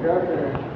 क्या करें?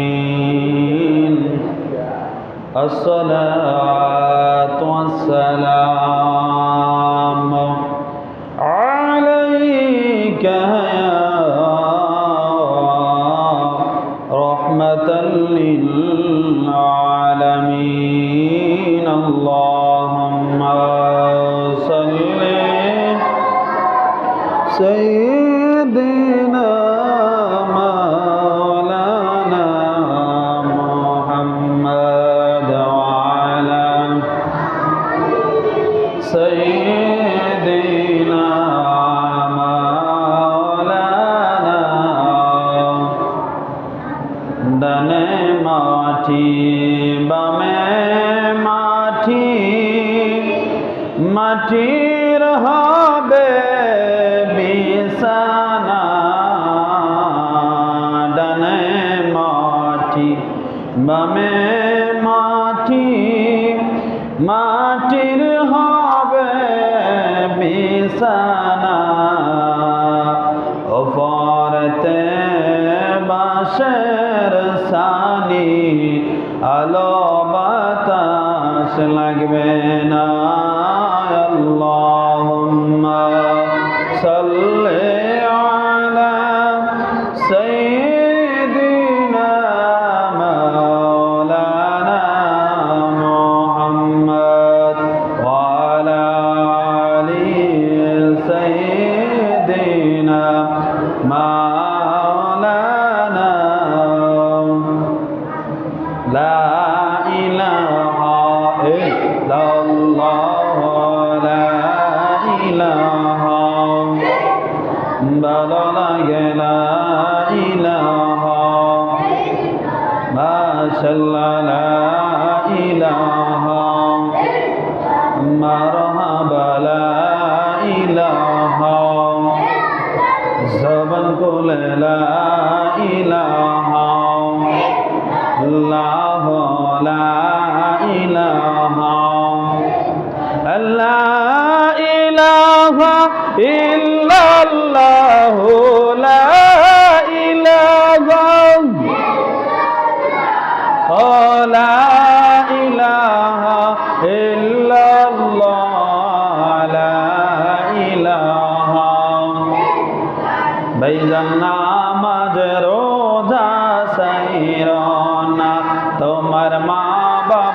الصلاة والسلام عليك يا رحمة للعالمين. اللهم صل سيدنا মাশাআল্লাহ লা ইলাহা মারহাবা লা ইলাহা জবান কোলে লা ইলাহা আল্লাহ লা ইলাহা লা ইলাহা ইল্লাল্লাহ।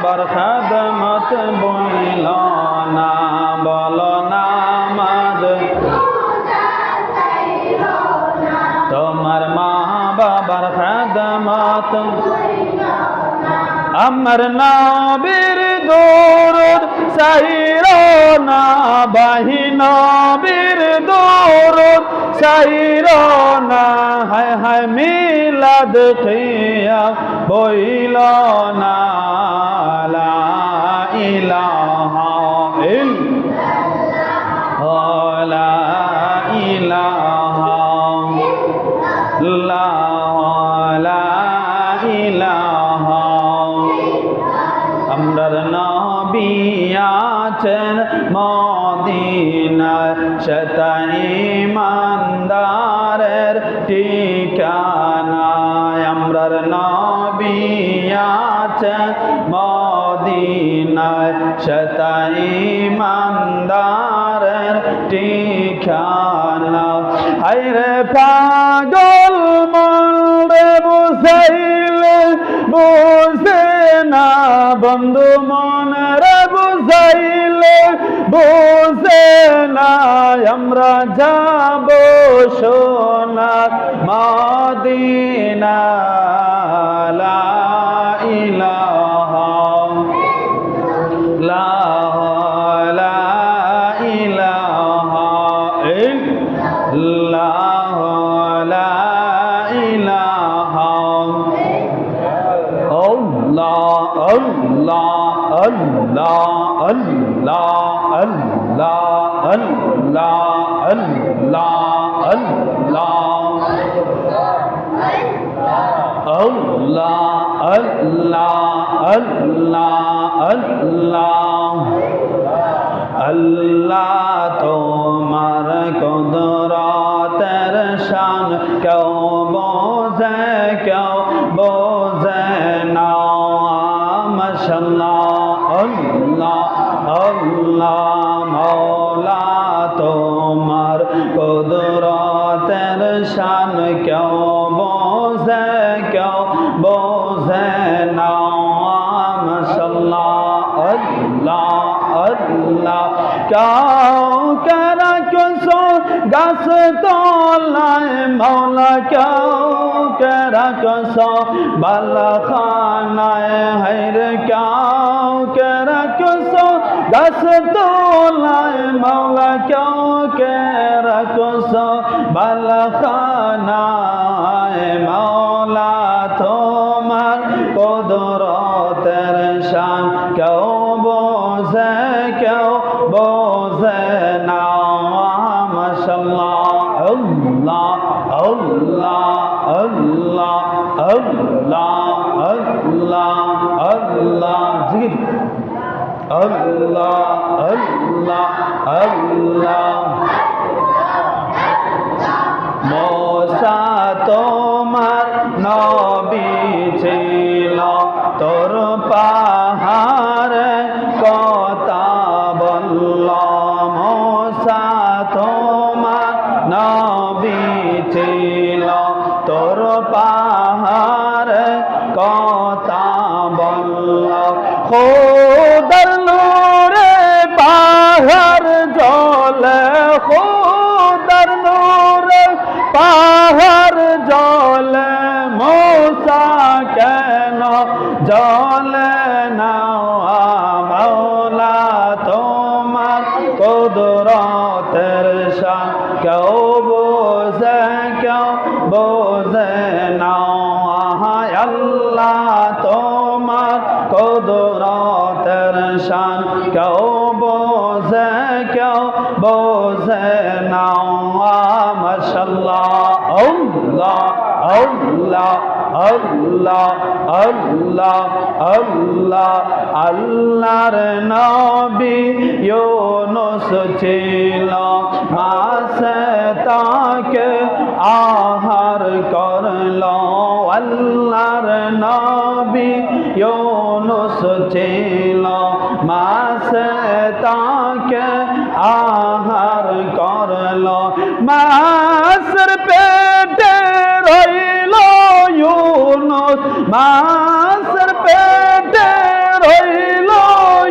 বাবার খাদমত বইল না, বলো নামাজ তোমার মা বাবার খাদমত আমার নবীর দৌরদ সাইর না, বাহি নবীর দৌরদ সাইর না। হায় হায় মিলাদ খিয়া বইল না। ইমানদারের ঠিকানায় আমরার নবী আছেন মদিনায়। সেটাই ইমানদারের ঠিকানা। হাইরে পাগল মন রে বুঝাইলে বুঝে না বন্ধু মন রে বুঝে না আমরা যাব সোনার মদিনা লা ইলাহা লা ইলাহা ইল্লাল্লাহ। লা ইলাহা আল্লাহ আল্লাহ আল্লাহ আল্লাহ আল্লাহ আল্লাহ আল্লাহ আল্লাহ আল্লাহ তোমার কদরাতের শান কেউ আল্লাহ। কাউ কারা কসো গাছ তলায় মৌলা কাউ কারা কসো বালা খানায় হাইর কাউ কারা কসো গাছ তলায় মৌলা কাউ কারা কসো বালা খানায় মোসা তোমার নবী আল্লাহ আল্লাহ আল্লাহ আল্লাহ আল্লাহ আল্লাহর নবী ইউনুস ছিল। মাসে তাকে আহার করল। আল্লাহর নবী ইউনুস ছিল। মাসে তাকে আহার করল। মাসের পেটে রইল ইউনুস মাসের পেটে রইল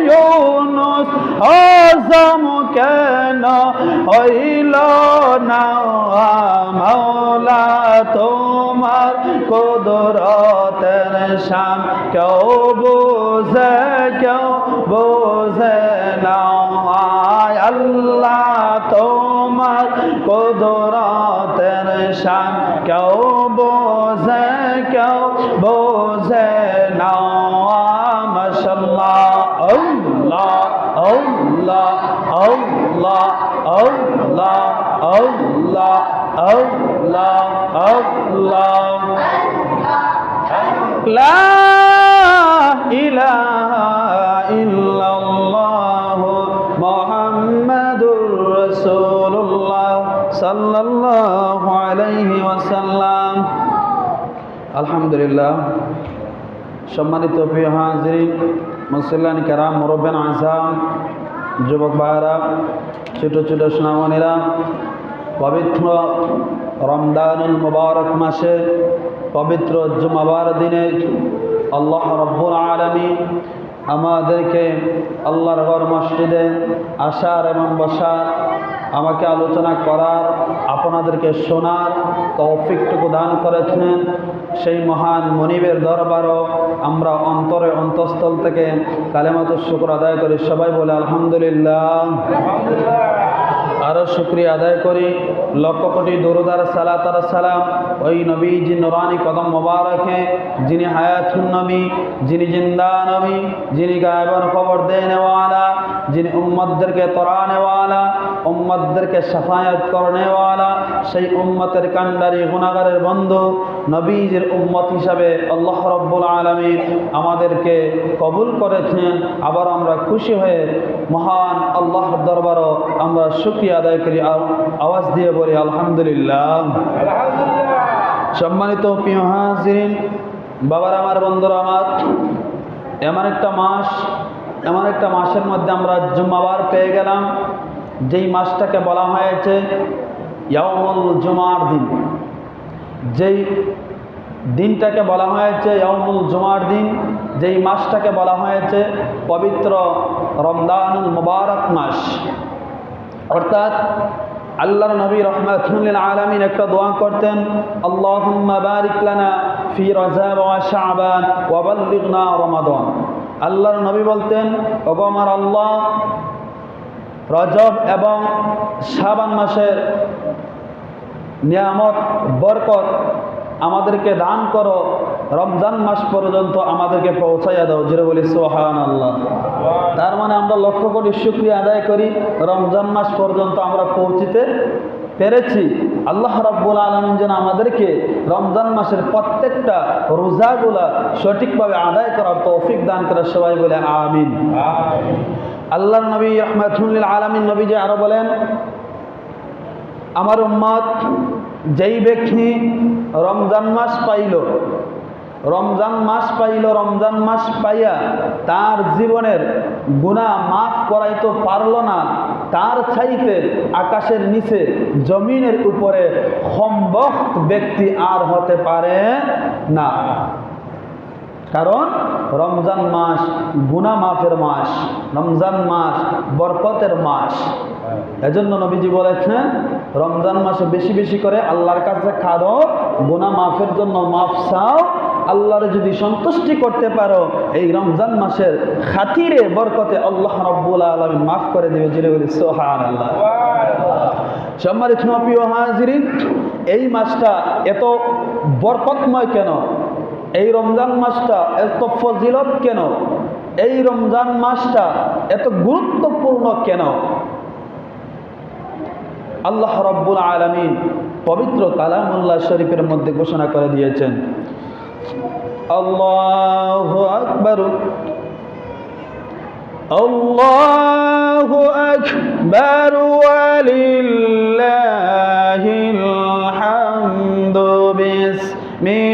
ইউনুস। হজম কেন হইল না মাওলা, তোমার কদরতের শান কেউ বোঝে কেউ বোঝে না। আল্লাহ তোমার কদরতের শান। কেউ বোঝে কেউ বোঝে না মশাল্লাহ। আল্লাহ আল্লাহ আল্লাহ আল্লাহ আল্লাহ আল্লাহ আল্লাহ। لا সাল্লাল্লাহু আলাইহি ওয়াসাল্লাম। আলহামদুলিল্লাহ। সম্মানিত প্রিয় হাজির মুসল্লান কারাম, মুরব্বেন আসাম যুবক ভাইরা ছোটো ছোটো সোনামণিরা, পবিত্র রমদানুল মুবারক মাসে পবিত্র জুমাবার দিনে আল্লাহ রব্বুল আলমী আমাদেরকে আল্লাহর ঘর মসজিদে আসার এবং বসার, আমাকে আলোচনা করার, আপনাদেরকে শোনার তৌফিকটুকু দান করেছেন। সেই মহান মনিবের দরবারও আমরা অন্তরে অন্তঃস্থল থেকে কালেমাত শুক্র আদায় করি। সবাই বলে আলহামদুলিল্লাহ। আরও শুক্রিয়া আদায় করি। লক্ষ কোটি দরুদার সালাতার সালাম ওই নবী যে নুরানি কদম মোবারকে, যিনি হায়াতুন নবী, যিনি জিন্দা নবী, যিনি গায়বন খবর দেনেওয়ালা যিনি উম্মদদেরকে তরানেওয়ালা উম্মদদেরকে সাফায়াত করনেওয়ালা সেই উম্মতের কান্ডারি গুণাগারের বন্ধু নবীজের উম্মত হিসাবে আল্লাহ রব্বুল আলমীর আমাদেরকে কবুল করেছেন। আবার আমরা খুশি হয়ে মহান আল্লাহর দরবারও আমরা শুক্রিয়া আদায় করি। আওয়াজ দিয়ে বলি, আলহামদুলিল্লাহ। সম্মানিত প্রিয় হাজিরিন, বাবার, আমার বন্ধুরা, আমার এমন একটা মাস এমন একটা মাসের মধ্যে আমরা জুম্মাবার পেয়ে গেলাম, যেই মাসটাকে বলা হয়েছে ইয়ামুল জুমার দিন। যেই দিনটাকে বলা হয়েছে ইয়ামুল জুমার দিন, যেই মাসটাকে বলা হয়েছে পবিত্র রমদানুল মুবারক মাস। অর্থাৎ আল্লাহর নবী রহমাতুল্লিল আলমিন একটা দোয়া করতেন আল্লাহ বারিক লানা ফি রজাব ওয়া শাবান ওয়া রমাদান। আল্লাহর নবী বলতেন, ওগো আল্লাহ, রজব এবং শাবান মাসের নিয়ামত, বরকত আমাদেরকে দান করো। রমজান মাস পর্যন্ত আমাদেরকে পৌঁছাইয়া দাও। যেটা বলি সোহান আল্লাহ তার মানে আমরা লক্ষ কোটি শুক্রিয়া আদায় করি, রমজান মাস পর্যন্ত আমরা পৌঁছিতে পেরেছি। আল্লাহ রাব্বুল আলম যেন আমাদেরকে রমজান মাসের প্রত্যেকটা রোজাগুলা সঠিকভাবে আদায় করার তৌফিক দান করে সবাই বলে আমিন। আল্লাহ নবী আহমদুল আলমিন নবী যে আরও বলেন, আমার উম্মত যেই ব্যক্তি রমজান মাস পাইল রমজান মাস পাইল, রমজান মাস পাইয়া তার জীবনের গুণা মাফ করাইতে পারল না। তার ছাইতে আকাশের নিচে, জমিনের উপরে সম্ভব ব্যক্তি আর হতে পারে না। কারণ রমজান মাস গুনা মাফের মাস, রমজান মাস বরকতের মাস। এজন্য নবীজি বলেছেন, রমজান মাসে বেশি বেশি করে আল্লাহর কাছে খাদো গুনা মাফের জন্য মাফ চাও আল্লাহর যদি সন্তুষ্টি করতে পারো, এই রমজান মাসের খাতিরে, বরকতে আল্লাহ রব্বুল আলমী মাফ করে দেবে জিরে বলি সোহান আল্লাহ সম্মানিত প্রিয় হাজিরিন, এই মাসটা এত বরকতময় কেন? এই রমজান মাসটা এত ফজিলত কেন? এই রমজান মাসটা এত গুরুত্বপূর্ণ কেন? আল্লাহ রব্বুল আলমিন পবিত্র কালামুল্লাহ শরীফের মধ্যে ঘোষণা করে দিয়েছেন الله أكبر. الله أكبر ولله الحمد. بسم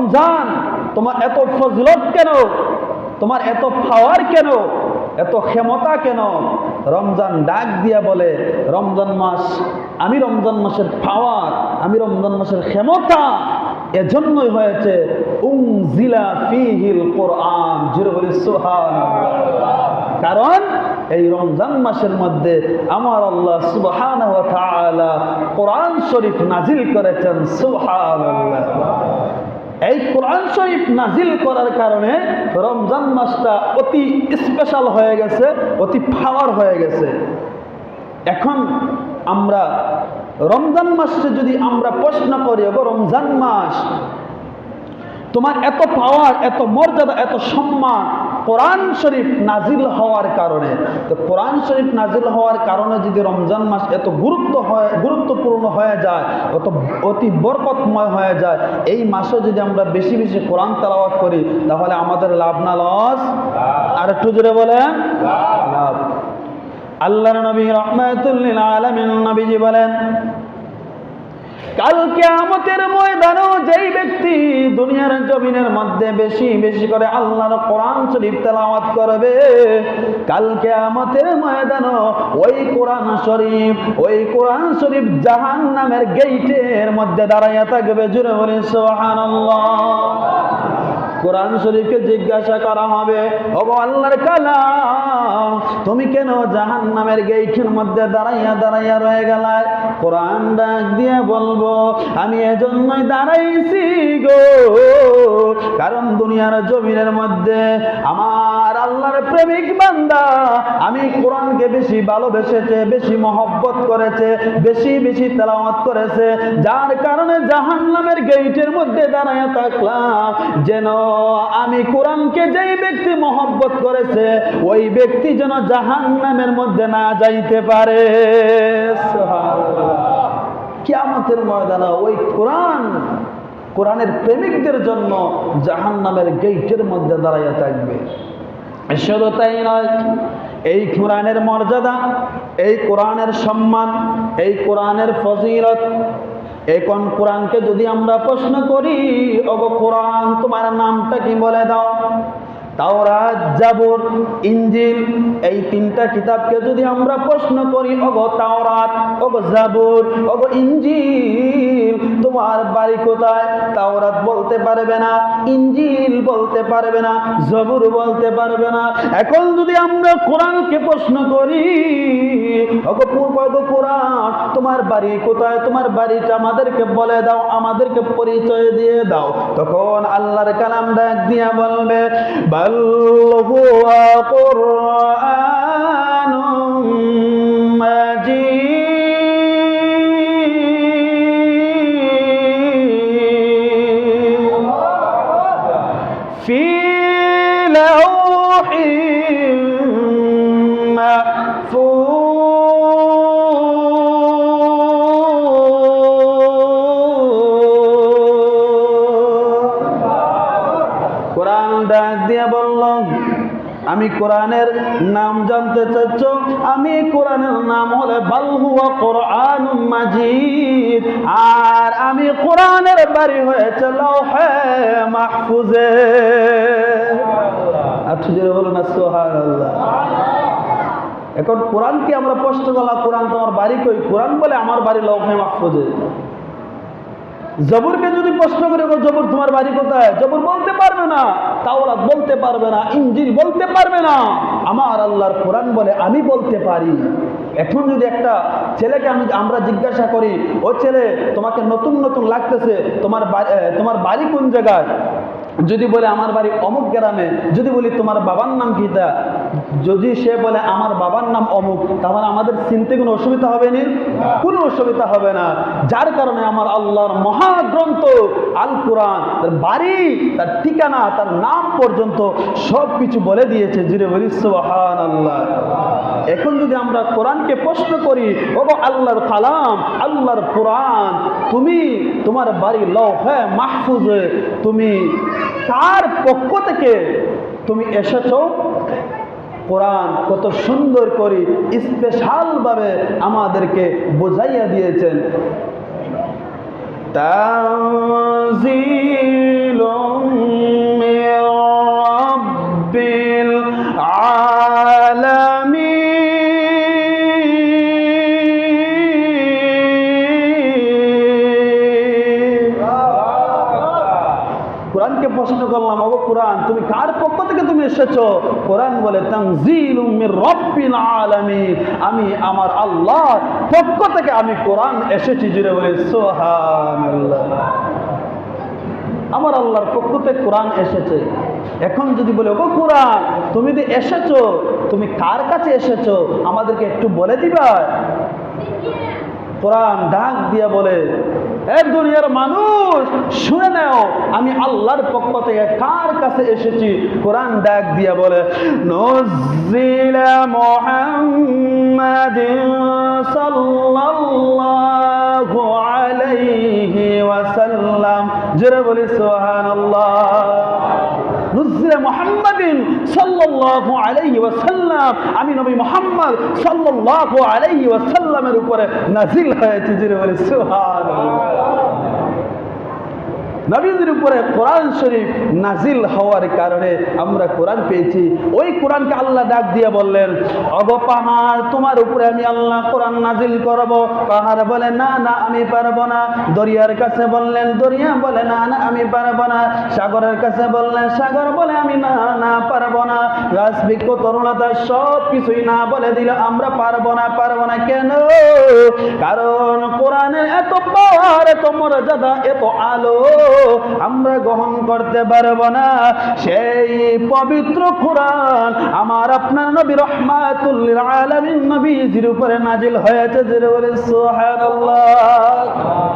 রমজান, তোমার এত ফজলত কেন? তোমার এত পাওয়ার কেন? এত ক্ষমতা কেন? রমজান ডাক দিয়া বলে, রমজান মাস, আমি রমজান মাসের পাওয়ার আমি রমজান মাসের ক্ষমতা, এজন্যই হয়েছে উংজিলা ফিহিল কোরআন। কারণ এই রমজান মাসের মধ্যে আমার আল্লাহ সুবহান কোরআন শরীফ নাজিল করেছেন সুবহান এই কোরআন শরীফ নাজিল করার কারণে রমজান মাসটা অতি স্পেশাল হয়ে গেছে, অতি পাওয়ার হয়ে গেছে। এখন আমরা রমজান মাসে যদি আমরা প্রশ্ন করি রমজান মাস তোমার এত পাওয়ার এত মর্যাদা এত সম্মান কোরআন শরীফ নাজিল হওয়ার কারণে। তো কোরআন শরীফ নাজিল হওয়ার কারণে যদি রমজান মাস এত গুরুত্ব হয় গুরুত্বপূর্ণ হয়ে যায় অত অতি বরকতময় হয়ে যায় এই মাসে যদি আমরা বেশি বেশি কোরআন তেলাওয়াত করি তাহলে আমাদের লাভ না লস? আর একটু জোরে বলেন। লাভ। আল্লাহ নবী রহমাতুল্লিল আলমিন নবীজি বলেন কাল আমাদের ময়দানেও যেই ব্যক্তি দুনিয়ার জমিনের মধ্যে বেশি বেশি করে আল্লাহর কোরআন শরীফ তেলাওয়াত করবে কালকে আমাদের ময়দানও ওই কোরআন শরীফ, ওই কোরআন শরীফ জাহান নামের গেইটের মধ্যে দাঁড়াইয়া থাকবে। জুড়ে বলে সুবহানাল্লাহ। কোরআন শরীফকে জিজ্ঞাসা করা হবে ও আল্লাহর কালাম, তুমি কেন জাহান নামের গেইটের মধ্যে দাঁড়াইয়া দাঁড়াইয়া রয়ে গেলায় কোরআন ডাক দিয়ে বলব, আমি এজন্যই দাঁড়াইছি গো, কারণ দুনিয়ার জমিনের মধ্যে আমার আল্লাহর প্রেমিক বান্দা। আমি কোরআনকে বেশি ভালোবেসেছে বেশি মহব্বত করেছে, বেশি বেশি তেলাওয়াত করেছে। যার কারণে জাহান নামের গেইটের মধ্যে দাঁড়ায় থাকলাম। যেন আমি কোরআনকে যেই ব্যক্তি মহব্বত করেছে, ওই ব্যক্তি যেন জাহান নামের মধ্যে না যাইতে পারে। কিয়ামতের ময়দানে ওই কোরআন, কোরআনের প্রেমিকদের জন্য জাহান নামের গেইটের মধ্যে দাঁড়াইয়া থাকবে। শুধু তাই নয়। এই কোরআনের মর্যাদা, এই কোরআনের সম্মান, এই কোরআনের ফজিলত। এখন কোরআনকে যদি আমরা প্রশ্ন করি, ওগো কোরআন, তোমার নামটা কি বলে দাও? তাওরাত জাবুর ইঞ্জিল, এই তিনটা কিতাবকে যদি আমরা প্রশ্ন করি, ওগো তাওরাত, ওগো জাবুর ওগো ইঞ্জিল, তোমার বাড়ি কোথায়? তাওরাত বলতে পারবে না, ইঞ্জিল বলতে পারবে না, জবুর বলতে পারবে না। এখন যদি আমরা কোরআনকে প্রশ্ন করি, ওগো পূর্ব, ওগো কোরআন, তোমার বাড়ি কোথায়? তোমার বাড়িটা আমাদেরকে বলে দাও, আমাদেরকে পরিচয় দিয়ে দাও। তখন আল্লাহর কালাম ডাক দিয়া বলবে বল হুয়া কুরআনুম আমি কোরআনের নাম জানতে চাচ্ছ, আমি কোরআনের নাম হলে বালহুয়া কোরআন মাজিদ। আর আমি কোরআনের বাড়ি হয়েছে লৌহে মাহফুজে। আচ্ছা বলো না সোহান এখন কোরআনকে আমরা প্রশ্ন করলাম কোরআন তোমার বাড়ি কই? কোরআন বলে আমার বাড়ি লৌহে মাহফুজে। জবরকে যদি প্রশ্ন করে জবর, তোমার বাড়ি কোথায়? জবর বলতে পারবে না, তাওরাত বলতে পারবে না ইঞ্জিন বলতে পারবে না। আমার আল্লাহর কোরআন বলে, আমি বলতে পারি। এখন যদি একটা ছেলেকে আমি আমরা জিজ্ঞাসা করি, ও ছেলে, তোমাকে নতুন নতুন লাগতেছে, তোমার তোমার বাড়ি কোন জায়গায়? যদি বলে আমার বাড়ি অমুক গ্রামে, যদি বলি তোমার বাবার নাম কি তা? যদি সে বলে আমার বাবার নাম অমুক, তাহলে আমাদের চিনতে কোনো অসুবিধা হবে না? কোনো অসুবিধা হবে না। যার কারণে আমার আল্লাহর মহাগ্রন্থ, আল কোরআন, তার বাড়ি, তার ঠিকানা, তার নাম পর্যন্ত সব কিছু বলে দিয়েছে। জিরে বলি সুবহান আল্লাহ এখন যদি আমরা কোরআনকে প্রশ্ন করি, ও আল্লাহর কালাম, আল্লাহর কোরআন, তুমি তোমার বাড়ি লৌহে মাহফুজে তুমি তার পক্ষ থেকে তুমি এসেছ। কোরআন কত সুন্দর করে স্পেশালভাবে আমাদেরকে বোঝাইয়া দিয়েছেন। তাজিলম এসেছ। কোরআন বলে আমি আমার আল্লাহ পক্ষ থেকে আমি কোরআন এসেছি বলে আমার আল্লাহর পক্ষ থেকে কোরআন এসেছে। এখন যদি বলে ও কোরআন, তুমি যে এসেছ, তুমি কার কাছে এসেছ? আমাদেরকে একটু বলে দিবা? কোরআন ডাক দিয়া বলে এ দুনিয়ার মানুষ, শুনে নাও, আমি আল্লাহর পক্ষ থেকে কার কাছে এসেছি? কোরআন ডাক দিয়া বলে, নজিলা মুহাম্মাদিন সাল্লাল্লাহু আলাইহি ওয়াসাল্লাম। জোরে বলি, সুবহানাল্লাহ। নুজরে মোহাম্মদিন সাল্লাল্লাহু আলাইহি ওয়াসাল্লাম। আমি নবী মোহাম্মদ সাল্লাল্লাহু আলাইহি ওয়াসাল্লামের উপরে নাজিল হয়েছে জুড়ে বলে সুবহানাল্লাহ। নবীদের উপরে কোরআন শরীফ নাজিল হওয়ার কারণে আমরা কোরআন পেয়েছি। ওই কোরআনকে আল্লাহ ডাক দিয়ে বললেন, অগ পাহাড়, তোমার উপরে আমি আল্লাহ কোরআন নাজিল করব। পাহাড় বলে, না না, আমি পারব না। দরিয়ার কাছে বললেন, দরিয়া বলে, না না, আমি পারব না। সাগরের কাছে বললেন, সাগর বলে, আমি না না, পারব না। গাছ বৃক্ষ তরুণতা সব কিছুই না বলে দিল, আমরা পারব না পারব না। কেন? কারণ কোরআনের এত পাওয়ার এত মর্যাদা, এত আলো। আমরা গ্রহণ করতে পারব না। সেই পবিত্র কোরআন আমার আপনার নবী রহমাতুল্লিল আলমিন নবীজির উপরে নাজিল হয়েছে। যে বলে সুবহানাল্লাহ।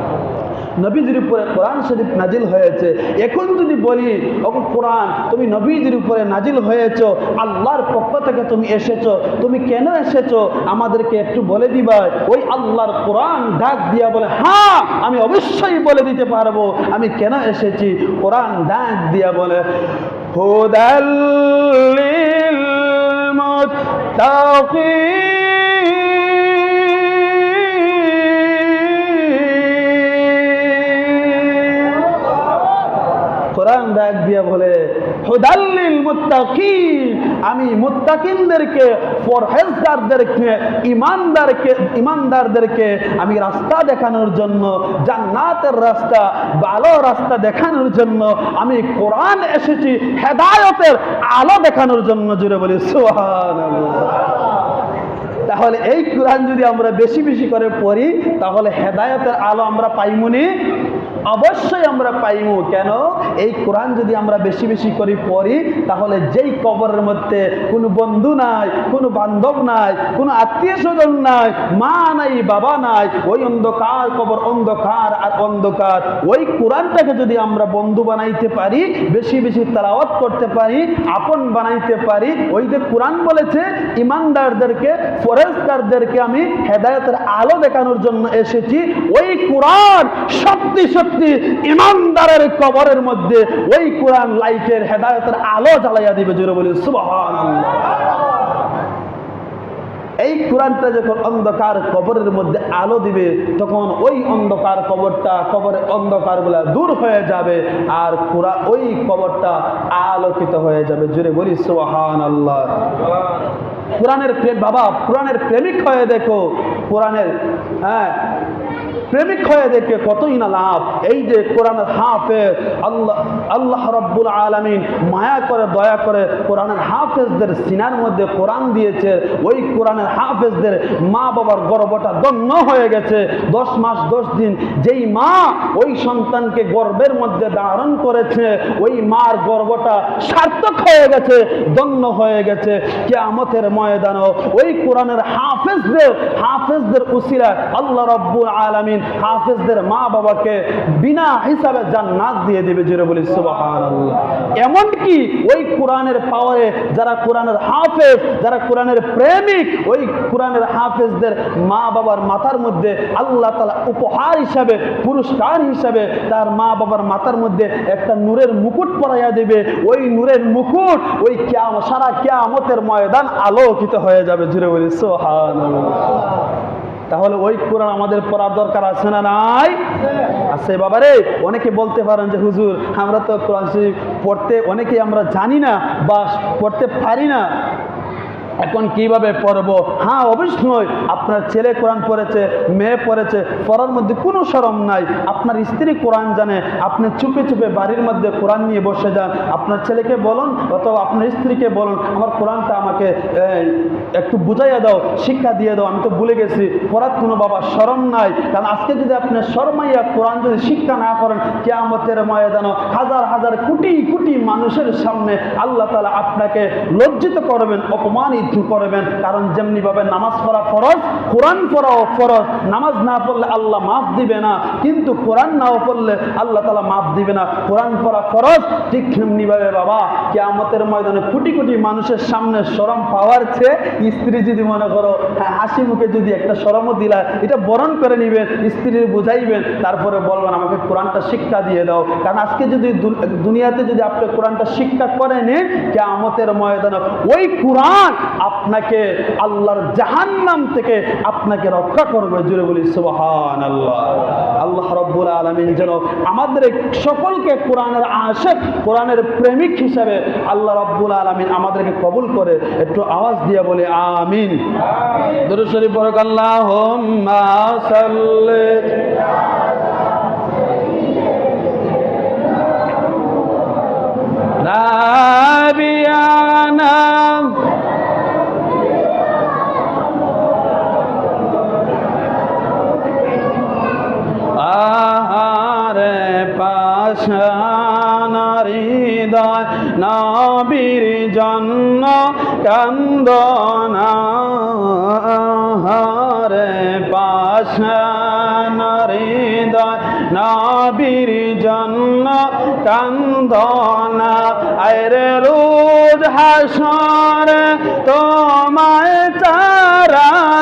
নবীজির উপরে কোরআন শরীফ নাজিল হয়েছে। এখন যদি বলি ও কোরআন, তুমি নবীজির উপরে নাজিল হয়েছ, আল্লাহর পক্ষ থেকে তুমি এসেছ, তুমি কেন এসেছ? আমাদেরকে একটু বলে দিবা। ওই আল্লাহর কোরআন ডাক দিয়া বলে হ্যাঁ আমি অবশ্যই বলে দিতে পারব। আমি কেন এসেছি? কোরআন ডাক দিয়া বলে হুদাল্লিল মুত্তাকিন। ডাক দিয়া বলে, হুদাল্লিল আমি মুত্তাকিনদেরকে ইমানদারকে, ইমানদারদেরকে আমি রাস্তা দেখানোর জন্য, জান্নাতের রাস্তা, ভালো রাস্তা দেখানোর জন্য, আমি কোরআন এসেছি হেদায়তের আলো দেখানোর জন্য জুড়ে বলি, সুবহানাল্লাহ। তাহলে এই কোরআন যদি আমরা বেশি বেশি করে পড়ি, তাহলে হেদায়তের আলো আমরা পাইমুনি। অবশ্যই আমরা পাইমু। কেন? এই কোরআন যদি আমরা বেশি বেশি করে পড়ি, তাহলে যেই কবরের মধ্যে কোনো বন্ধু নাই, কোনো বান্ধব নাই, কোনো আত্মীয় স্বজন নাই, মা নাই, বাবা নাই, ওই অন্ধকার কবর অন্ধকার আর অন্ধকার। ওই কোরআনটাকে যদি আমরা বন্ধু বানাইতে পারি, বেশি বেশি তালাওয়াত করতে পারি, আপন বানাইতে পারি, ওই যে কোরআন বলেছে, ইমানদারদেরকে ফরেস্টারদেরকে আমি হেদায়তের আলো দেখানোর জন্য এসেছি। ওই কোরআন সত্যি সত্যি ইমানদারের কবরের মধ্যে ওই কোরআন লাইটের হেদায়তের আলো জ্বালাইয়া দিবে, জোরে বলি সুবহানাল্লাহ। এই কোরআনটা যখন অন্ধকার কবরের মধ্যে আলো দিবে, তখন ওই অন্ধকার কবরটা, কবরের অন্ধকারগুলা দূর হয়ে যাবে আর কোরআ ওই কবরটা আলোকিত হয়ে যাবে জুড়ে বলি সোহান আল্লাহ কোরআনের প্রেম, বাবা, কোরআনের প্রেমিক হয়ে দেখো, কোরআনের হ্যাঁ প্রেমিক হয়ে দেখে কতই না লাভ? এই যে কোরআনের হাফেজ, আল্লাহ আল্লাহ রব্বুল আলমিন মায়া করে, দয়া করে কোরআনের হাফেজদের সিনার মধ্যে কোরআন দিয়েছে। ওই কোরআনের হাফেজদের মা বাবার গর্বটা দন্য হয়ে গেছে। দশ মাস, দশ দিন যেই মা ওই সন্তানকে গর্বের মধ্যে ধারণ করেছে, ওই মার গর্বটা সার্থক হয়ে গেছে দন্য হয়ে গেছে। কে কেয়ামতের ময়দানও ওই কোরআনের হাফেজদের হাফেজদের উসিরা আল্লাহ রব্বুল আলমিন হাফেজদের মা বাবাকে বিনা হিসাবে জান্নাত দিয়ে দেবে জোরে বলি সুবহানাল্লাহ। এমনকি ওই কোরআনের পাওয়ারে যারা কোরআনের হাফেজ, যারা কোরআনের প্রেমিক, ওই কোরআনের হাফেজদের মা বাবার মাথার মধ্যে আল্লাহ তালা উপহার হিসাবে, পুরস্কার হিসাবে তার মা বাবার মাথার মধ্যে একটা নূরের মুকুট পরাইয়া দেবে। ওই নূরের মুকুট ওই ক্যাম, সারা ক্যামতের ময়দান আলোকিত হয়ে যাবে জুড়ে বলি সোহান তাহলে ওই কোরআন আমাদের পড়ার দরকার আছে না নাই? আছে বাবারে, অনেকে বলতে পারেন যে, হুজুর, আমরা তো কোরআন শরীফ পড়তে অনেকে আমরা জানি না বা পড়তে পারি না। এখন কীভাবে পড়ব? হ্যাঁ অবশ্যই। আপনার ছেলে কোরআন পড়েছে, মেয়ে পড়েছে, পড়ার মধ্যে কোনো শরম নাই। আপনার স্ত্রী কোরআন জানে, আপনি চুপে চুপে বাড়ির মধ্যে কোরআন নিয়ে বসে যান। আপনার ছেলেকে বলুন, অথবা আপনার স্ত্রীকে বলুন, আমার কোরআনটা আমাকে একটু বুঝাইয়া দাও, শিক্ষা দিয়ে দাও, আমি তো ভুলে গেছি। পড়ার কোনো বাবা শরম নাই। কারণ আজকে যদি আপনি শরমাইয়া কোরআন যদি শিক্ষা না করেন কে কেয়ামতের ময়দানও হাজার হাজার কোটি কোটি মানুষের সামনে আল্লাহ তালা আপনাকে লজ্জিত করবেন, অপমানিত করবেন। কারণ যেমনিভাবে নামাজ পড়া ফরজ, কোরআন পড়াও ফরজ। নামাজ না পড়লে আল্লাহ মাফ দিবে না। কিন্তু কোরআন নাও পড়লে আল্লাহ তালা মাফ দিবে না। কোরআন পড়া ফরজ, ঠিক তেমনিভাবে বাবা, কেয়ামতের ময়দানে কোটি কোটি মানুষের সামনে সরম পাওয়ার চেয়ে স্ত্রী যদি মনে করো হ্যাঁ হাসি মুখে যদি একটা সরমও দিলা, এটা বরণ করে নিবেন, স্ত্রীর বুঝাইবেন, তারপরে বলবেন, আমাকে কোরআনটা শিক্ষা দিয়ে দাও। কারণ আজকে যদি দুনিয়াতে যদি আপনি কোরআনটা শিক্ষা করে নেন, কেয়ামতের ময়দানে ওই কোরআন আপনাকে আল্লাহর জাহান্নাম থেকে আপনাকে রক্ষা করবে। জুড়ে বলি সুবহান আল্লাহ আল্লাহ রব্বুল আলমিন যেন আমাদের সকলকে কোরআনের আশেক কোরআনের প্রেমিক হিসাবে আল্লাহ রব্বুল আলমিন আমাদেরকে কবুল করে একটু আওয়াজ দিয়ে বলে আমিন। দুরুশরী বরক আল্লাহ সাল্লি। পাশানারি দয় নবীর জন্য কান্দনা আহারে পাশানারি দয় নবীর জন্য কান্দনা। আরে রোজ হাসর তোমায়